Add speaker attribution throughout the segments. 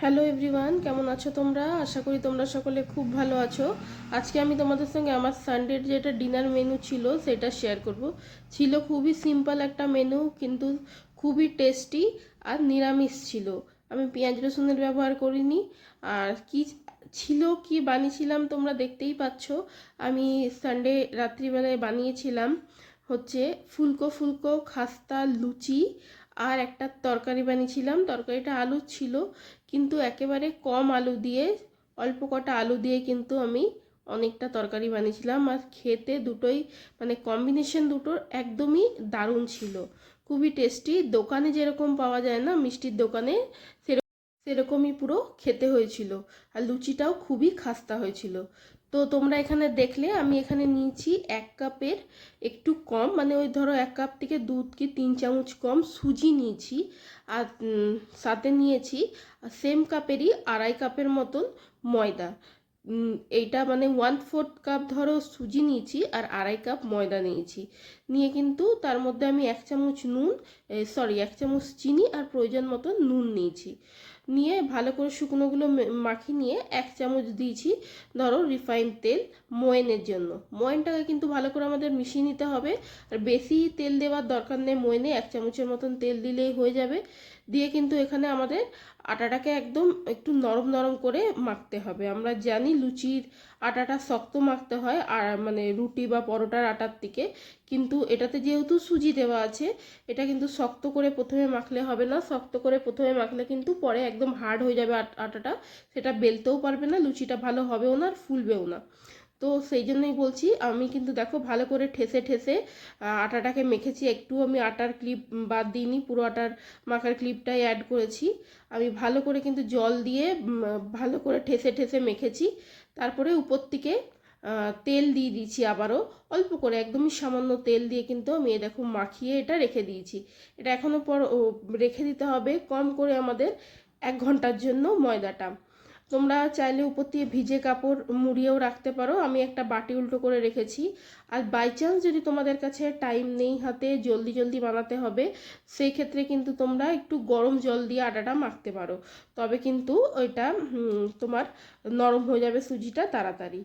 Speaker 1: Hello everyone কেমন আছো তোমরা? আশা করি তোমরা সকলে খুব ভালো আছো। আজকে আমি তোমাদের সঙ্গে আমার সানডের যেটা ডিনার মেনু ছিল, সেটা শেয়ার করব। ছিল খুবই সিম্পল একটা মেনু কিন্তু খুবই টেস্টি আর নিরামিষ ছিল। আমি পেঁয়াজ রসুনের ব্যবহার করিনি। আর কি ছিল, কি বানিয়েছিলাম তোমরা দেখতেই পাচ্ছ। আমি সানডে রাত্রিবেলায় বানিয়েছিলাম হচ্ছে ফুলকো ফুলকো, খাস্তা, লুচি আর একটা তরকারি বানিয়েছিলাম। তরকারিটা আলু ছিল। কিন্তু একেবারে কম আলু দিয়ে, অল্প কটা আলু দিয়ে কিন্তু আমি অনেকটা তরকারি বানিয়েছিলাম। আর খেতে দুটোই মানে কম্বিনেশন দুটোর একদমই দারুণ ছিল। খুবই টেস্টি দোকানে যেরকম পাওয়া যায় না, মিষ্টির দোকানে সেরকম, সেরকমই পুরো খেতে হয়েছিল। আর লুচিটাও খুবই খাস্তা হয়েছিল। তো তোমরা এখানে দেখলে আমি এখানে নিয়েছি এক কাপের একটু কম মানে ওই ধরো এক কাপ থেকে দুধ কি তিন চামচ কম সুজি নিয়েছি আর সাথে নিয়েছি সেম কাপেরই আড়াই কাপের মতন ময়দা। এইটা মানে ওয়ান ফোর্থ কাপ ধরো সুজি নিয়েছি আর আড়াই কাপ ময়দা নিয়েছি। নিয়ে কিন্তু তার মধ্যে আমি এক চামচ নুন সরি এক চামচ চিনি আর প্রয়োজন মতন নুন নিয়েছি। নিয়ে ভালো করে শুকনোগুলো মাখিয়ে নিয়ে এক চামচ দিয়েছি, ধরো রিফাইন তেল ময়নের জন্য। ময়নটাকে কিন্তু ভালো করে আমাদের মিশিয়ে নিতে হবে। আর বেশি তেল দেওয়ার দরকার নেই ময়নে, এক চামচের মতন তেল দিলেই হয়ে যাবে। দিয়ে কিন্তু এখানে আমাদের আটাটাকে একদম একটু নরম নরম করে মাখতে হবে। আমরা জানি লুচির আটাটা শক্ত মাখতে হয়, আর মানে রুটি বা পরোটার আটার থেকে কিন্তু এটাতে যেহেতু সুজি দেওয়া আছে, এটা কিন্তু শক্ত করে প্রথমে মাখলে হবে না। শক্ত করে প্রথমে মাখলে কিন্তু পরে একদম হার্ড হয়ে যাবে আট- আটাটা। সেটা বেলতেও পারবে না, লুচিটা ভালো হবেও না আর ফুলবেও না। তো সেই জন্যই বলছি, আমি কিন্তু দেখো ভালো করে ঠেসে ঠেসে আটাটাকে মেখেছি। একটু আমি আটার ক্লিপ বাদ দিইনি, পুরো আটার মাখার ক্লিপটাই অ্যাড করেছি। আমি ভালো করে কিন্তু জল দিয়ে ভালো করে ঠেসে ঠেসে মেখেছি। তারপরে উপর থেকে তেল দিয়ে দিয়েছি আবারও। অল্প করে, একদমই সামান্য তেল দিয়ে কিন্তু আমি দেখো মাখিয়ে এটা রেখে দিয়েছি। এটা এখনও পর রেখে দিতে হবে। কম করে আমাদের এক ঘণ্টার জন্য ময়দাটা। তোমরা চাইলে উপর দিয়ে ভিজে কাপড় মুড়িয়েও রাখতে পারো। আমি একটা বাটি উল্টো করে রেখেছি। আর বাই চান্স যদি তোমাদের কাছে টাইম নেই হাতে, জলদি জলদি বানাতে হবে সেই ক্ষেত্রে কিন্তু তোমরা একটু গরম জল দিয়ে আটাটা মাখতে পারো। তবে কিন্তু ওইটা তোমার নরম হয়ে যাবে সুজিটা তাড়াতাড়ি।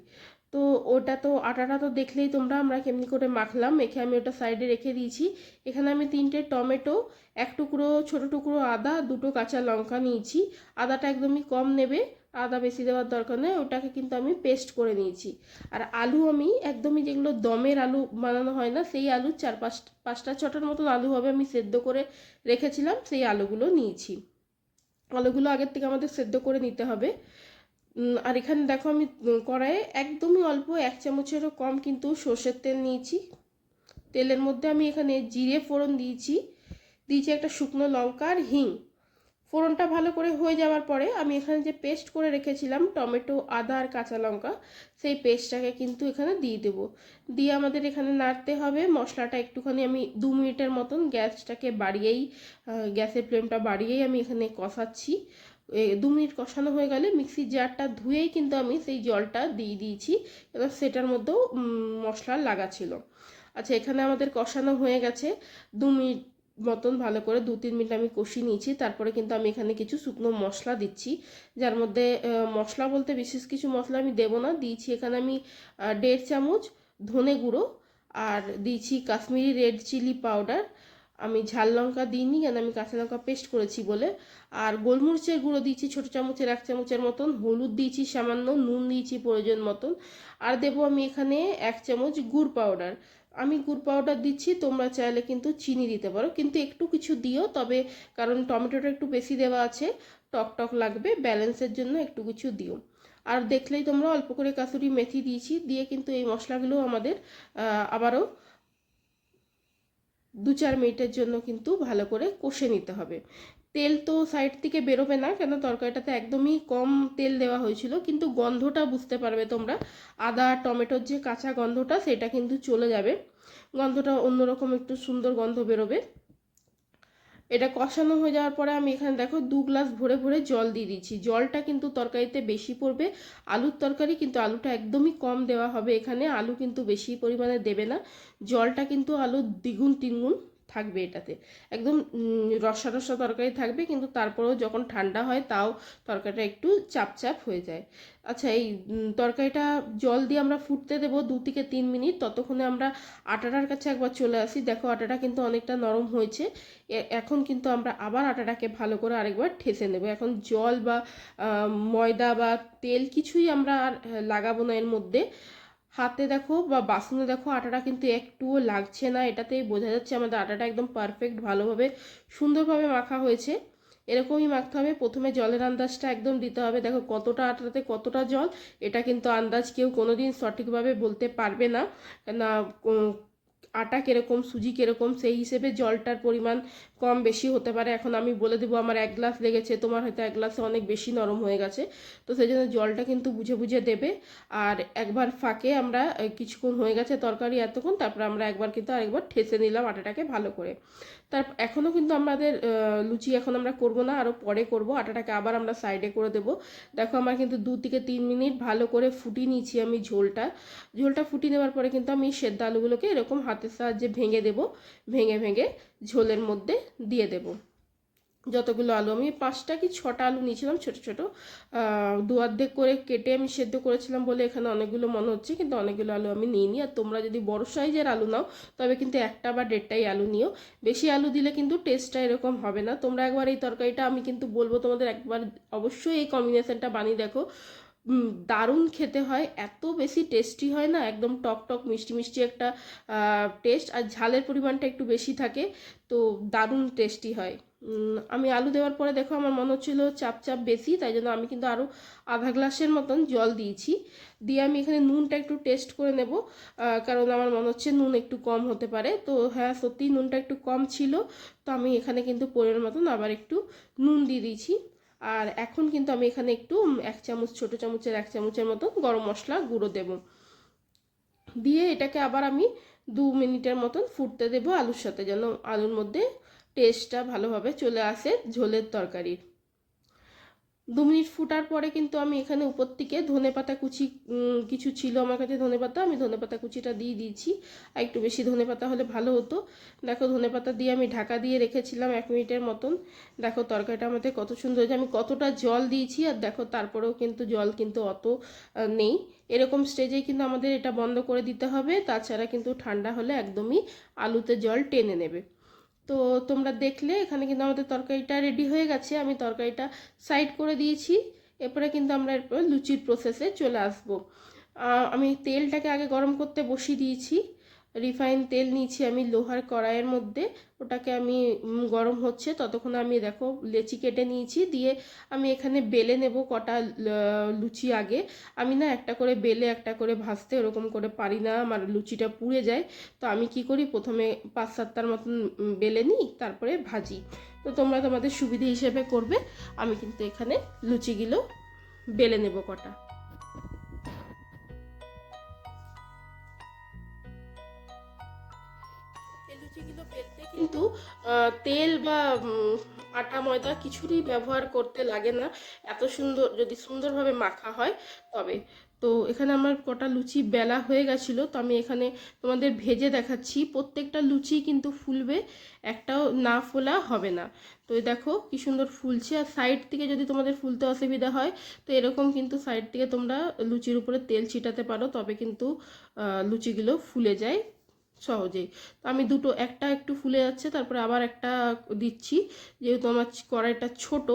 Speaker 1: তো ওটা তো, আটাটা তো দেখলেই তোমরা, আমরা কেমনি করে মাখলাম। মেখে আমি ওটা সাইডে রেখে দিয়েছি। এখানে আমি তিনটে টমেটো, এক টুকরো, ছোটো টুকরো আদা, দুটো কাঁচা লঙ্কা নিয়েছি। আদাটা একদমই কম নেবে। আদা বেশি দেওয়ার দরকার নেই, ওটাকে কিন্তু আমি পেস্ট করে নিয়েছি। আর আলু আমি একদমই যেগুলো দমের আলু বানানো হয় না, সেই আলু চার পাঁচ, পাঁচটা ছটার মতন আলু হবে আমি সেদ্ধ করে রেখেছিলাম, সেই আলুগুলো নিয়েছি। আলুগুলো আগের থেকে আমাদের সেদ্ধ করে নিতে হবে। আর এখানে দেখো আমি কড়াইয়ে একদমই অল্প এক চামচেরও কম কিন্তু সর্ষের তেল নিয়েছি। তেলের মধ্যে আমি এখানে জিরে ফোড়ন দিয়েছি দিয়েছি একটা শুকনো লঙ্কা আর হিং। ফোড়নটা ভালো করে হয়ে যাওয়ার পরে আমি এখানে যে পেস্ট করে রেখেছিলাম, টমেটো, আদা আর কাঁচা লঙ্কা, সেই পেস্টটাকে কিন্তু এখানে দিয়ে দেবো। দিয়ে আমাদের এখানে নাড়তে হবে। মশলাটা একটুখানি আমি দু মিনিটের মতন গ্যাসটাকে বাড়িয়েই গ্যাসের ফ্লেমটা বাড়িয়েই আমি এখানে কষাচ্ছি। দু মিনিট কষানো হয়ে গেলে মিক্সির জারটা ধুয়েই কিন্তু আমি সেই জলটা দিয়ে দিয়েছি। এবার সেটার মধ্যেও মশলা লাগা ছিল। আচ্ছা এখানে আমাদের কষানো হয়ে গেছে। দু মিনিট মতন ভালো করে দু তিন মিনিট আমি কষিয়ে নিয়েছি। তারপরে কিন্তু আমি এখানে কিছু শুকনো মশলা দিচ্ছি। যার মধ্যে মশলা বলতে বিশেষ কিছু মশলা আমি দেবো না। দিয়েছি এখানে আমি দেড় চামচ ধনে গুঁড়ো আর দিয়েছি কাশ্মীরি রেড চিলি পাউডার। আমি ঝাল লঙ্কা দিইনি, কেন আমি কাঁচা লঙ্কা পেস্ট করেছি বলে। আর গোলমরিচের গুঁড়ো দিয়েছি ছোটো চামচের, এক চামচের মতন। হলুদ দিয়েছি সামান্য, নুন দিয়েছি প্রয়োজন মতন। আর দেবো আমি এখানে এক চামচ গুড় পাউডার। আমি গুড় পাউডার দিচ্ছি, তোমরা চাইলে কিন্তু চিনি দিতে পারো। কিন্তু একটু কিছু দিও, তবে কারণ টমেটোটা একটু বেশি দেওয়া আছে, টক টক লাগবে ব্যালেন্সের জন্য একটু কিছু দিও। আর দেখলেই তোমরা অল্প করে কাসুরি মেথি দিয়েছি, দিয়ে কিন্তু এই মশলাগুলো আমাদের আবারও দু চার মিনিটের জন্য কিন্তু ভালো করে কষে নিতে হবে। তেল তো সাইড থেকে বেরোবে না, কেন তরকারিটাতে একদমই কম তেল দেওয়া হয়েছিল, কিন্তু গন্ধটা বুঝতে পারবে তোমরা। আদা, টমেটোর যে কাঁচা গন্ধটা, সেটা কিন্তু চলে যাবে। গন্ধটা অন্যরকম একটু সুন্দর গন্ধ বেরোবে। এটা কষানো হয়ে যাওয়ার পরে আমি এখানে দেখো দু গ্লাস ভরে ভরে জল দিয়ে দিচ্ছি। জলটা কিন্তু তরকারিতে বেশি পড়বে, আলুর তরকারি কিন্তু আলুটা একদমই কম দেওয়া হবে এখানে, আলু কিন্তু বেশি পরিমাণে দেবে না। জলটা কিন্তু আলুর দ্বিগুণ তিনগুণ। থাকবে এটাতে। একদম রসা রসা তরকারি থাকবে, কিন্তু তারপরেও যখন ঠান্ডা হয় তাও তরকারিটা একটু চাপ চাপ হয়ে যায়। আচ্ছা এই তরকারিটা জল দিয়ে আমরা ফুটতে দেবো দু থেকে তিন মিনিট, ততক্ষণে আমরা আটাটার কাছে একবার চলে আসি। দেখো, আটাটা কিন্তু অনেকটা নরম হয়েছে। এখন কিন্তু আমরা আবার আটাটাকে ভালো করে আরেকবার ঠেসে নেব। এখন জল বা ময়দা বা তেল কিছুই আমরা আর লাগাবো না এর মধ্যে। হাতে দেখো বা বাসনে দেখো আটাটা কিন্তু একটুও লাগছে না। এটাতেই বোঝা যাচ্ছে আমাদের আটাটা একদম পারফেক্ট ভালোভাবে সুন্দরভাবে মাখা হয়েছে। এরকমই মাখতে হবে। প্রথমে জলের আন্দাজটা একদম দিতে হবে। দেখো কতটা আটাতে কতটা জল, এটা কিন্তু আন্দাজ কেউ কোনো দিন সঠিকভাবে বলতে পারবে না। না আটা কীরকম, সুজি কীরকম, সেই হিসেবে জলটার পরিমাণ কম বেশি হতে পারে। এখন আমি বলে দেবো, আমার এক গ্লাস লেগেছে, তোমার হয়তো এক গ্লাসে অনেক বেশি নরম হয়ে গেছে। তো সেই জন্য জলটা কিন্তু বুঝে বুঝে দেবে। আর একবার ফাঁকে আমরা কিছুক্ষণ হয়ে গেছে তরকারি এতক্ষণ, তারপর আমরা একবার কিন্তু আরেকবার ঠেসে নিলাম আটাটাকে ভালো করে। তার, এখনও কিন্তু আমাদের লুচি এখন আমরা করব না, আরও পরে করব। আটাটাকে আবার আমরা সাইডে করে দেব। দেখো আমার কিন্তু দু থেকে তিন মিনিট ভালো করে ফুটিয়ে নিয়েছি আমি ঝোলটা। ঝোলটা ফুটিয়ে নেওয়ার পরে কিন্তু আমি সেদ্ধ আলুগুলোকে এরকম হাতের সাহায্যে ভেঙে দেব, ভেঙে ভেঙে ঝোলের মধ্যে দিয়ে দেব। যতগুলো আলু, আমি পাঁচটা কি ছটা আলু নিয়েছিলাম, ছোট ছোট। দু অর্ধেক করে কেটে আমি সেদ্ধ করেছিলাম বলে এখানে অনেকগুলো মনে হচ্ছে, কিন্তু অনেকগুলো আলু আমি নিইনি। আর তোমরা যদি বড় সাইজের আলু নাও, তবে কিন্তু একটা বা দেড়টাই আলু নিও। বেশি আলু দিলে কিন্তু টেস্টটা এরকম হবে না। তোমরা একবার এই তরকারিটা, আমি কিন্তু বলব তোমাদের একবার অবশ্যই এই কম্বিনেশনটা বানিয়ে দেখো। দারুণ খেতে হয়, এত বেশি টেস্টি হয় না, একদম টক টক মিষ্টি মিষ্টি একটা টেস্ট আর ঝালের পরিমাণটা একটু বেশি থাকে, তো দারুণ টেস্টি হয়। আমি আলু দেওয়ার পরে দেখো আমার মনে হচ্ছিল চাপ চাপ বেশি, তাই জন্য আমি কিন্তু আরও আধা গ্লাসের মতন জল দিয়েছি। দিয়ে আমি এখানে নুনটা একটু টেস্ট করে নেব কারণ আমার মনে হচ্ছে নুন একটু কম হতে পারে। তো হ্যাঁ সত্যি নুনটা একটু কম ছিল, তো আমি এখানে কিন্তু পরের মতন আবার একটু নুন দিয়ে দিয়েছি। আর এখন কিন্তু আমি এখানে একটু এক চামচ, ছোটো চামচের এক চামচের মতো গরম মশলা গুঁড়ো দেব। দিয়ে এটাকে আবার আমি দু মিনিটের মতন ফুটতে দেবো আলুর সাথে যেন আলুর মধ্যে টেস্টটা ভালোভাবে চলে আসে ঝোলের তরকারির। দু মিনিট ফুটার পরে কিন্তু আমি এখানে উপর থেকে ধনে পাতা কুচি কিছু ছিল আমার কাছে ধনে পাতা, আমি ধনে পাতা কুচিটা দিয়ে দিয়েছি। আর একটু বেশি ধনে পাতা হলে ভালো হতো। দেখো, ধনে পাতা দিয়ে আমি ঢাকা দিয়ে রেখেছিলাম এক মিনিটের মতন। দেখো, তরকারিটা আমাদের কত সুন্দর হয়েছে। আমি কতটা জল দিয়েছি আর দেখো, তারপরেও কিন্তু জল কিন্তু অত নেই। এরকম স্টেজেই কিন্তু আমাদের এটা বন্ধ করে দিতে হবে। তাছাড়া কিন্তু ঠান্ডা হলে একদমই আলুতে জল টেনে নেবে। তো তোমরা দেখলে, এখানে কিন্তু আমাদের তরকারিটা রেডি হয়ে গেছে। আমি তরকারিটা সাইড করে দিয়েছি। এরপরে কিন্তু আমরা এরপর লুচির প্রসেসে চলে আসব। আমি তেলটাকে আগে গরম করতে বসিয়ে দিয়েছি। রিফাইন তেল নিয়েছি আমি লোহার কড়াইয়ের মধ্যে। ওটাকে আমি গরম হচ্ছে। ততক্ষণ আমি দেখো লেচি কেটে নিয়েছি। দিয়ে আমি এখানে বেলে নেব কটা লুচি আগে। আমি না একটা করে বেলে, একটা করে ভাজতে ওরকম করে পারি না। আমার লুচিটা পুড়ে যায়। তো আমি কি করি? প্রথমে পাঁচ সাতটার মতন বেলে নিই, তারপরে ভাজি। তো তোমরা তোমাদের সুবিধে হিসেবে করবে। আমি কিন্তু এখানে লুচিগুলো বেলে নেব কটা। কিন্তু তেল বা আটা, ময়দা কিছুরই ব্যবহার করতে লাগে না। এত সুন্দর, যদি সুন্দরভাবে মাখা হয় তবে। তো এখানে আমার কটা লুচি বেলা হয়ে গেছিল, তো আমি এখানে তোমাদের ভেজে দেখাচ্ছি। প্রত্যেকটা লুচি কিন্তু ফুলবে, একটাও না ফোলা হবে না। তো দেখো কি সুন্দর ফুলছে। আর সাইড থেকে যদি তোমাদের ফুলতে অসুবিধা হয়, তো এরকম কিন্তু সাইড থেকে তোমরা লুচির উপরে তেল ছিটাতে পারো, তবে কিন্তু লুচিগুলো ফুলে যায়। সহজেই। তো আমি দুটো, একটা একটু ফুলে যাচ্ছে, তারপরে আবার একটা দিচ্ছি। যেহেতু আমার কড়াইটা ছোট,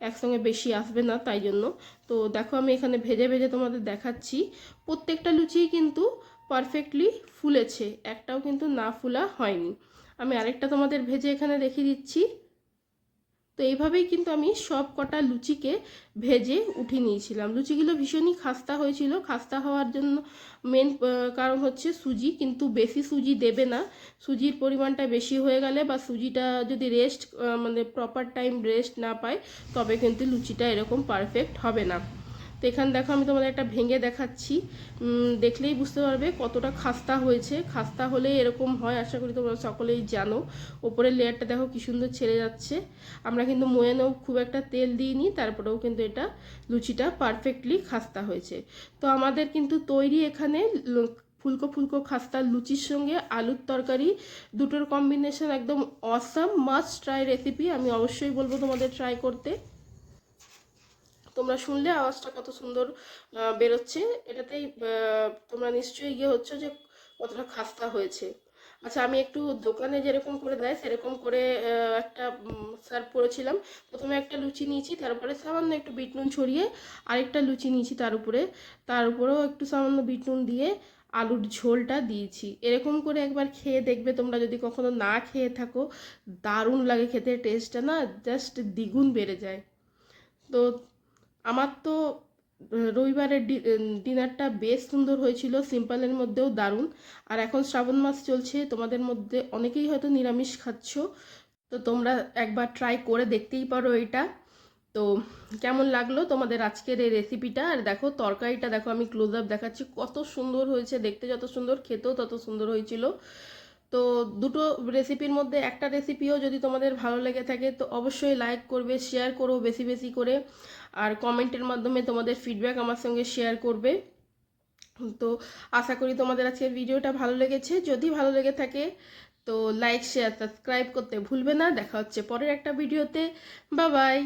Speaker 1: একসঙ্গে বেশি আসবে না তাই জন্য। তো দেখো আমি এখানে ভেজে ভেজে তোমাদের দেখাচ্ছি। প্রত্যেকটা লুচি কিন্তু পারফেক্টলি ফুলেছে, একটাও কিন্তু না ফুলা হয়নি। আমি আরেকটা তোমাদের ভেজে এখানে দেখিয়ে দিচ্ছি। তো এইভাবেই কিন্তু আমি সব কটা লুচিকে ভেজে উঠিয়ে নিয়েছিলাম। লুচিগুলো ভীষণই খাস্তা হয়েছিল। খাস্তা হওয়ার জন্য মেন কারণ হচ্ছে সুজি, কিন্তু বেশি সুজি দেবে না। সুজির পরিমাণটা বেশি হয়ে গেলে বা সুজিটা যদি রেস্ট মানে প্রপার টাইম রেস্ট না পায়, তবে কিন্তু লুচিটা এরকম পারফেক্ট হবে না। তো এখানে দেখো আমি তোমাদের একটা ভেঙে দেখাচ্ছি। দেখলেই বুঝতে পারবে কতটা খাস্তা হয়েছে। খাস্তা হলে এরকম হয়, আশা করি তোমরা সকলেই জানো। ওপরের লেয়ারটা দেখো কি সুন্দর ছেড়ে যাচ্ছে। আমরা কিন্তু ময়ানেও খুব একটা তেল দিইনি, তারপরেও কিন্তু এটা লুচিটা পারফেক্টলি খাস্তা হয়েছে। তো আমাদের কিন্তু তৈরি এখানে ফুলকো ফুলকো খাস্তা, লুচির সঙ্গে আলুর তরকারি, দুটোর কম্বিনেশন একদম অসাম মাস্ট ট্রাই রেসিপি আমি অবশ্যই বলব তোমাদের ট্রাই করতে। তোমরা শুনলে আওয়াজটা কত সুন্দর বেরোচ্ছে। এটাতেই তোমরা নিশ্চয়ই ইয়ে হচ্ছে যে কতটা খাস্তা হয়েছে। আচ্ছা আমি একটু দোকানে যেরকম করে দেয়, সেরকম করে একটা সার্ভ করেছিলাম। প্রথমে একটা লুচি নিয়েছি, তারপরে সামান্য একটু বিট নুন ছড়িয়ে আরেকটা লুচি নিয়েছি তার উপরে। তার উপরেও একটু সামান্য বিট নুন দিয়ে আলুর ঝোলটা দিয়েছি। এরকম করে একবার খেয়ে দেখবে তোমরা, যদি কখনো না খেয়ে থাকো, দারুণ লাগে খেতে টেস্টটা না জাস্ট দ্বিগুণ বেড়ে যায়। তো আমার তো রবিবারের ডিনারটা বেশ সুন্দর হয়েছিল, সিম্পলের মধ্যেও দারুণ। আর এখন শ্রাবণ মাস চলছে, তোমাদের মধ্যে অনেকেই হয়তো নিরামিষ খাচ্ছ, তো তোমরা একবার ট্রাই করে দেখতেই পারো এটা। তো কেমন লাগল তোমাদের আজকের এই রেসিপিটা আর দেখো, তরকারিটা দেখো, আমি ক্লোজ আপ দেখাচ্ছি, কত সুন্দর হয়েছে, দেখতে যত সুন্দর, খেতেও তত সুন্দর হয়েছিল। তো দুটো রেসিপির মধ্যে একটা রেসিপিও যদি তোমাদের ভালো লেগে থাকে, তো অবশ্যই লাইক করবে শেয়ার করো বেশি বেশি করে। আর কমেন্টের মাধ্যমে তোমাদের ফিডব্যাক আমার সঙ্গে শেয়ার করবে। তো আশা করি তোমাদের আজকের ভিডিওটা ভালো লেগেছে। যদি ভালো লেগে থাকে, তো লাইক শেয়ার সাবস্ক্রাইব করতে ভুলবে না। দেখা হচ্ছে পরের একটা ভিডিওতে বা বাই